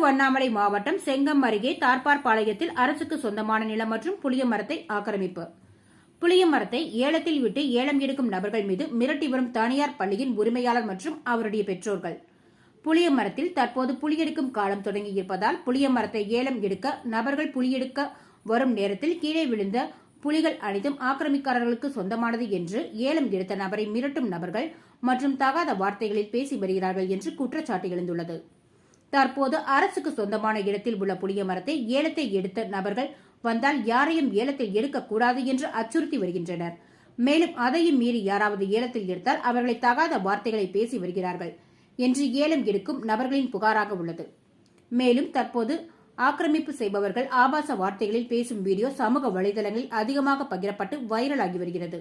திருவண்ணாமலை மாவட்டம் செங்கம் அருகே தார்பார்பாளையத்தில் அரசுக்கு சொந்தமான நிலம் மற்றும் புளிய மரத்தை ஆக்கிரமிப்பு. புளிய மரத்தை ஏலத்தில் விட்டு ஏலம் எடுக்கும் நபர்கள் மீது மிரட்டி வரும் தனியார் பள்ளியின் உரிமையாளர் மற்றும் அவருடைய பெற்றோர்கள். புளிய மரத்தில் தற்போது புளியெடுக்கும் காலம் தொடங்கியிருப்பதால் புளிய மரத்தை ஏலம் எடுக்க நபர்கள் புளியெடுக்க வரும் நேரத்தில் கீழே விழுந்த புலிகள் அனைத்தும் ஆக்கிரமிக்காரர்களுக்கு சொந்தமானது என்று ஏலம் எடுத்த நபரை மிரட்டும் நபர்கள் மற்றும் தகாத வார்த்தைகளில் பேசி வருகிறார்கள் என்று குற்றச்சாட்டு எழுந்துள்ளது. தற்போது அரசுக்கு சொந்தமான இடத்தில் உள்ள புளிய மரத்தை ஏலத்தை எடுத்த நபர்கள் வந்தால் யாரையும் ஏலத்தில் எடுக்கக்கூடாது என்று அச்சுறுத்தி வருகின்றனர். மேலும் அதையும் மீறி யாராவது ஏலத்தில் எடுத்தால் அவர்களை தகாத வார்த்தைகளை பேசி வருகிறார்கள் என்று ஏலம் எடுக்கும் நபர்களின் புகாராக உள்ளது. மேலும் தற்போது ஆக்கிரமிப்பு செய்பவர்கள் ஆபாச வார்த்தைகளில் பேசும் வீடியோ சமூக வலைதளங்களில் அதிகமாக பகிரப்பட்டு வைரலாகி வருகிறது.